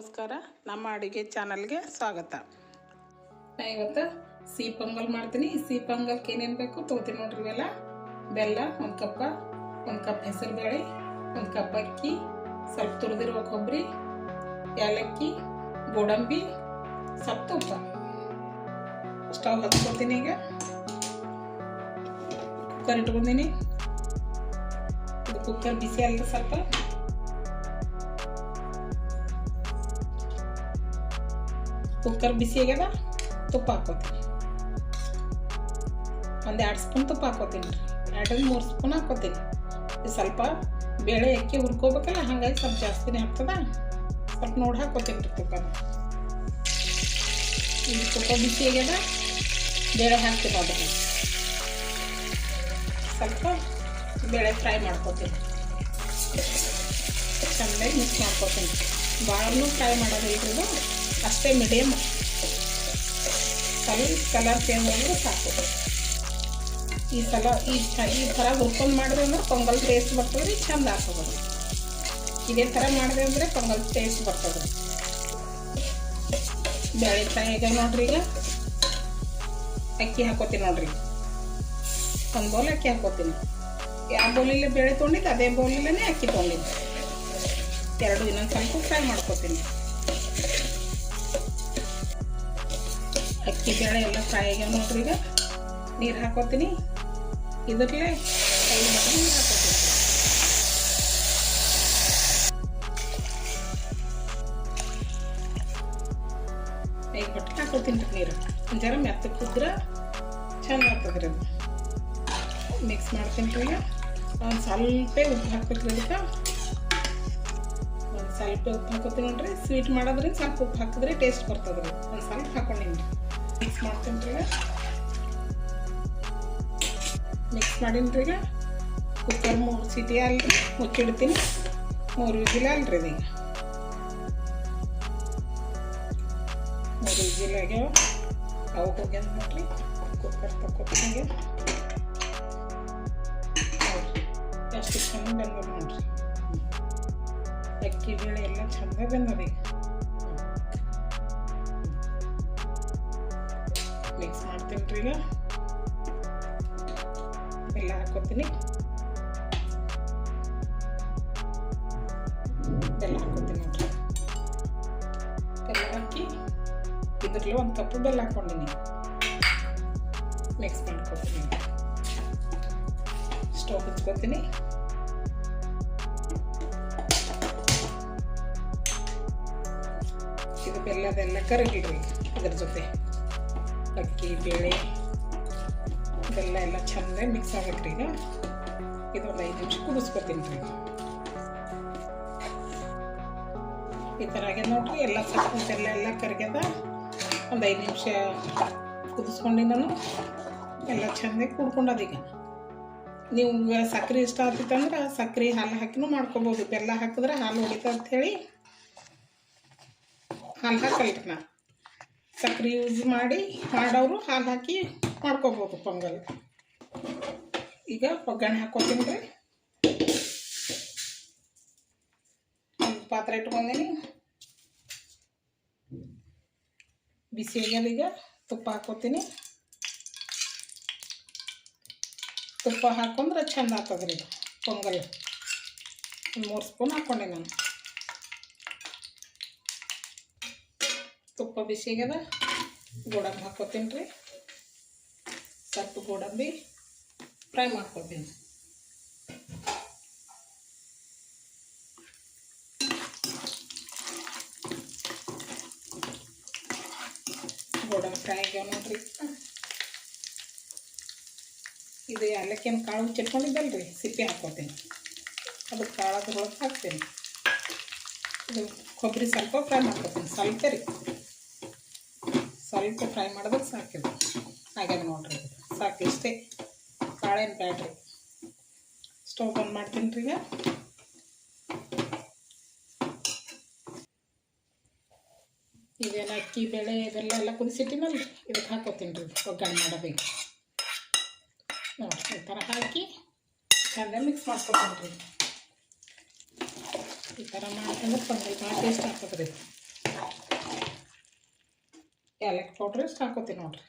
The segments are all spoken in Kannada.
ನಮಸ್ಕಾರ ನಮ್ಮ ಅಡುಗೆ ಚಾನಲ್ಗೆ ಸ್ವಾಗತ. ನಾ ಇವತ್ತು ಸಿಹಿ ಪೊಂಗಲ್ ಮಾಡ್ತೀನಿ. ಸಿಹಿ ಪೊಂಗಲ್ಗೆ ಏನೇನು ಬೇಕು ತೊಗೋತೀನಿ ನೋಡ್ರಿ ಇವೆಲ್ಲ. ಬೆಲ್ಲ, ಒಂದು ಕಪ್ಪ, ಒಂದು ಕಪ್ ಹೆಸರು ಬೇಳೆ, ಒಂದು ಕಪ್ ಅಕ್ಕಿ, ಸ್ವಲ್ಪ ತುರಿದಿರುವ ಕೊಬ್ಬರಿ, ಏಲಕ್ಕಿ, ಗೋಡಂಬಿ ಸ್ವಲ್ಪ ತುಪ್ಪ ಸ್ಟವ್ ಹಚ್ಕೊತೀನಿ ಈಗ. ಕುಕ್ಕರ್ ಇಟ್ಕೊಂತೀನಿ ಕುಕ್ಕರ್ ಬಿಸಿ ಅಲ್ಲ ಸ್ವಲ್ಪ ಕುಕ್ಕರ್ ಬಿಸಿ ಆಗ್ಯದ ತುಪ್ಪ ಹಾಕೋತೀನಿ ಒಂದು ಎರಡು ಸ್ಪೂನ್ ತುಪ್ಪ ಹಾಕೋತೀನಿ ಎರಡರಿಂದ ಮೂರು ಸ್ಪೂನ್ ಹಾಕೋತೀನಿ ಸ್ವಲ್ಪ ಬೇಳೆ ಅಕ್ಕಿ ಹುರ್ಕೋಬೇಕಲ್ಲ ಹಾಗಾಗಿ ಸ್ವಲ್ಪ ಜಾಸ್ತಿನೇ ಆಗ್ತದ ಸ್ವಲ್ಪ ನೋಡಿ ಹಾಕೋತೀನಿ ರೀ ತುಪ್ಪನ ಇದು ತುಪ್ಪ ಬಿಸಿ ಆಗ್ಯದ ಬೇಳೆ ಹಾಕ್ತೀನಿ ಅದಕ್ಕೆ ಸ್ವಲ್ಪ ಬೇಳೆ ಫ್ರೈ ಮಾಡ್ಕೋತೀನಿ ಚೆನ್ನಾಗಿ ಮಿಕ್ಸ್ ಮಾಡ್ಕೋತೀನಿ ಭಾಳನೂ ಫ್ರೈ ಮಾಡೋದಿಲ್ಲ ಇದು ಅಷ್ಟೇ ಮೀಡಿಯಮ್ ಕಲರ್ ಕಲರ್ ಚೇಂಜ್ ಆಗಿದ್ರೆ ಸಾಕು. ಈ ಸಲ, ಈ ಈ ಥರ ಹುರ್ಕೊಂಡು ಮಾಡಿದ್ರೆ ಅಂದ್ರೆ ಪೊಂಗಲ್ ಟೇಸ್ಟ್ ಬರ್ತದೆ ರೀ ಚಂದ ಆಗ್ತದೆ. ಇದೇ ಥರ ಮಾಡಿದೆ ಅಂದರೆ ಪೊಂಗಲ್ ಟೇಸ್ಟ್ ಬರ್ತದೆ. ಬೇಳೆ ಫ್ರೈ ಆಗ್ಯಾವ ನೋಡ್ರಿ ಈಗ. ಅಕ್ಕಿ ಹಾಕೋತೀನಿ ನೋಡ್ರಿ. ಒಂದು ಬೌಲ್ ಅಕ್ಕಿ ಹಾಕೋತೀನಿ. ಯಾವ ಬೌಲಿಲ್ಲ ಬೇಳೆ ತೊಗೊಂಡಿದ್ದು, ಅದೇ ಬೌಲಿಲ್ಲೇ ಅಕ್ಕಿ ತೊಗೊಂಡಿದ್ದು. ಎರಡು ಇನ್ನೊಂದು ಸ್ವಲ್ಪ ಫ್ರೈ ಮಾಡ್ಕೋತೀನಿ. ಬೇಳೆ ಎಲ್ಲ ಫ್ರೈ ಆಗ್ಯಾವ ನೋಡ್ರಿ ಈಗ. ನೀರು ಹಾಕೋತೀನಿ. ಇದರಲ್ಲೇ ಕೈ ಮಟ್ಟ ನೀರು ಹಾಕೋತೀನಿ. ಐದು ಬಟ್ಟೆ ಹಾಕೋತೀನಿ ರೀ ನೀರು. ಜರ ಮೆತ್ತಗೆ ಕುದ್ರೆ ಚಂದ ಆಗ್ತದೆ ರೀ ಮಿಕ್ಸ್ ಮಾಡ್ತೀನಿ ರೀ ಈಗ. ಒಂದು ಸ್ವಲ್ಪ ಉಪ್ಪು ಹಾಕ್ಬೇಕು ರೀ ಅದಕ್ಕೆ. ಒಂದು ಸ್ವಲ್ಪ ಉಪ್ಪು ಹಾಕೋತೀನಿ ನೋಡ್ರಿ. ಸ್ವೀಟ್ ಮಾಡೋದ್ರಿಂದ ಸ್ವಲ್ಪ ಉಪ್ಪು ಹಾಕಿದ್ರೆ ಟೇಸ್ಟ್ ಬರ್ತದೆ ರೀ. ಒಂದು ಸ್ವಲ್ಪ ಹಾಕೊಂಡಿನಿ ಮಿಕ್ಸ್ ರೀ ಮಿಕ್ಸ್ ಮಾಡೀನಿ ಈಗ ಕುಕ್ಕರ್ ಮೂರು ಸಿಟಿ ಅಲ್ರಿ ಮುಚ್ಚಿಡ್ತೀನಿ ಮೂರು ವಿಜಿಲ್ ಅಲ್ರಿ ಇದೀಗ ಮೂರು ವಿಜಿಲ್ ಆಗ್ಯಾವ ಅವು ಹೋಗ್ಯಾವ ನೋಡ್ರಿ ಕುಕ್ಕರ್ ತಕ್ಕೊತೀನಿ ಎಷ್ಟು ಚಂದ ಬಂದದ ನೋಡ್ರಿ. ಅಕ್ಕಿ ಬೇಳೆ ಎಲ್ಲ ಚಂದ ಬಂದದ ಈಗ. ಮಿಕ್ಸ್ ಮಾಡ್ತೀನಿ ರೀ ಬೆಲ್ಲ ಹಾಕೋತೀನಿ ಬೆಲ್ಲ ಹಾಕೋತೀನಿ ನೋಡ್ರಿ ಬೆಲ್ಲ ಹಾಕಿ ಇದ್ರಲ್ಲಿ ಒಂದು ಕಪ್ಪು ಬೆಲ್ಲ ಹಾಕೊಂಡಿನಿ ಮಿಕ್ಸ್ ಮಾಡ್ಕೊತೀನಿ ಸ್ಟವ್ ಹಚ್ಕೋತೀನಿ ಇದು ಬೆಲ್ಲದೆಲ್ಲ ಕರಗಿಡ್ರಿ ಇದ್ರ ಜೊತೆ ಅಕ್ಕಿ, ಬೇಳೆ ಇದೆಲ್ಲ ಎಲ್ಲ ಚಂದ ಮಿಕ್ಸ್ ಆಗತ್ತೆ ಈಗ. ಇದೊಂದು ಐದು ನಿಮಿಷ ಕುದಿಸ್ಕೊತೀನಿ ರೀ. ಈ ಥರ ಆಗ್ಯದ ನೋಡ್ರಿ, ಎಲ್ಲ ಸೊಪ್ಪು ಬೆಲ್ಲ ಎಲ್ಲ ಕರ್ಗ್ಯದ. ಒಂದು ಐದು ನಿಮಿಷ ಕುದಿಸ್ಕೊಂಡು ನಾನು. ಎಲ್ಲ ಚೆಂದ ಕುಡ್ಕೊಂಡದೀಗ ನೀವು ಸಕ್ಕರೆ ಇಷ್ಟ ಆಗ್ತಿತ್ತಂದ್ರೆ ಸಕ್ಕರೆ ಹಾಲು ಹಾಕಿನೂ ಮಾಡ್ಕೊಬೋದು. ಬೆಲ್ಲ ಹಾಕಿದ್ರೆ ಹಾಲು ಹೊಡಿತ ಅಂಥೇಳಿ ಹಾಲು ಹಾಕಲ್ರಿ ನಾ. ಸಕ್ರೆ ಯೂಸ್ ಮಾಡಿ ಮಾಡೋರು ಹಾಲು ಹಾಕಿ ಮಾಡ್ಕೊಬೋದು ಪೊಂಗಲ್. ಈಗ ಒಗ್ಗರಣೆ ಹಾಕೋತೀನಿ ರೀ. ಒಂದು ಪಾತ್ರೆ ಇಟ್ಕೊಂಡೀನಿ. ಬಿಸಿ ಈಗ ತುಪ್ಪ ಹಾಕೋತೀನಿ. ತುಪ್ಪ ಹಾಕೊಂಡ್ರೆ ಚಂದ ಆಗ್ತದೆ ರೀ ಪೊಂಗಲ್ ಮೂರು ಸ್ಪೂನ್ ಹಾಕ್ಕೊಂಡೆ ನಾನು. ತುಪ್ಪ ಬಿಸಿ ಆಗ್ಯದ ಗೋಡಂಬಿ ಹಾಕೋತೀನಿ ರೀ. ಸ್ವಲ್ಪ ಗೋಡಂಬಿ ಫ್ರೈ ಮಾಡ್ಕೊತೀನಿ. ಗೋಡಂಬಿ ಫ್ರೈ ಆಗ್ಯಾವ ನೋಡ್ರಿ. ಇದು ಏಲಕ್ಕಿನ ಕಾಳು ಚಿಟ್ಕೊಂಡಿದ್ದಲ್ರಿ? ಸಿಪ್ಪೆ ಹಾಕ್ಕೊತೀನಿ. ಅದು ಕಾಳದ್ರೊಳಗೆ ಹಾಕ್ತೀನಿ. ಇದು ಕೊಬ್ಬರಿ ಸ್ವಲ್ಪ ಫ್ರೈ ಮಾಡ್ಕೊತೀನಿ. ಸ್ವಲ್ಪ ರೀ. ಸ್ವಲ್ಪ ಫ್ರೈ ಮಾಡಿದ್ರೆ ಸಾಕಿದೆ ಆಗ್ಯದ ನೋಡ್ರಿ. ಸಾಕು ಇಷ್ಟೇ. ಕಾಳೇನು ಬ್ಯಾಡ್ರಿ. ಸ್ಟವ್ ಬಂದ್ ಮಾಡ್ತೀನಿ ರೀ ಈಗ. ಇದೇನು ಅಕ್ಕಿ, ಬೇಳೆ, ಇದೆಲ್ಲ ಎಲ್ಲ ಕುದಿಸಿಟ್ಟಿನಲ್ಲಿ ಇದಕ್ಕೆ ಹಾಕೋತೀನಿ ರೀ. ಒಗ್ಗರಣೆ ಮಾಡಬೇಕು. ನೋಡಿರಿ, ಈ ಥರ ಹಾಕಿ ಚೆಂದ ಮಿಕ್ಸ್ ಮಾಡ್ಕೊತೀನಿ ರೀ. ಈ ಥರ ಮಾಡ್ಕೊಂಡ್ರೆ ಪೊಂಗಲ್ ಭಾಳ ಟೇಸ್ಟ್ ಆಗ್ತದೆ ರೀ. ಏಲಕ್ಕಿ ಪೌಡ್ರ್ ಇಷ್ಟು ಹಾಕೋತೀನಿ ನೋಡ್ರಿ.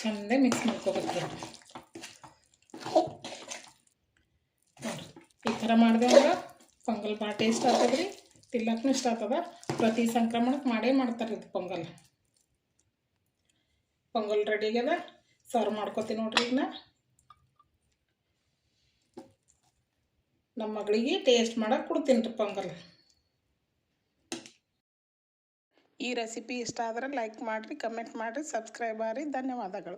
ಚಂದ ಮಿಕ್ಸ್ ಮಾಡ್ಕೋಬೇಕು ನೋಡ್ರಿ. ಈ ಥರ ಮಾಡಿದೆ ಅಂದ್ರೆ ಪೊಂಗಲ್ ಭಾಳ ಟೇಸ್ಟ್ ಆಗ್ತದೆ ರೀ, ತಿನ್ನಕ್ಕೂ ಇಷ್ಟ ಆಗ್ತದ. ಪ್ರತಿ ಸಂಕ್ರಮಣಕ್ಕೆ ಮಾಡೇ ಮಾಡ್ತಾರೆ ಇದು ಪೊಂಗಲ್. ಪೊಂಗಲ್ ರೆಡಿ ಆಗ್ಯದ ಸರ್ವ್ ಮಾಡ್ಕೋತೀನಿ ನೋಡ್ರಿ ಈಗ ನಮ್ಮ ಮಗಳಿಗೆ ಟೇಸ್ಟ್ ಮಾಡಕ್ಕೆ ಕೊಡ್ತೀನಿ ರೀ ಪೊಂಗಲ್. ಈ ರೆಸಿಪಿ ಇಷ್ಟ ಆದರೆ ಲೈಕ್ ಮಾಡಿರಿ ಕಮೆಂಟ್ ಮಾಡಿರಿ ಸಬ್ಸ್ಕ್ರೈಬ್ ಆಗಿರಿ ಧನ್ಯವಾದಗಳು.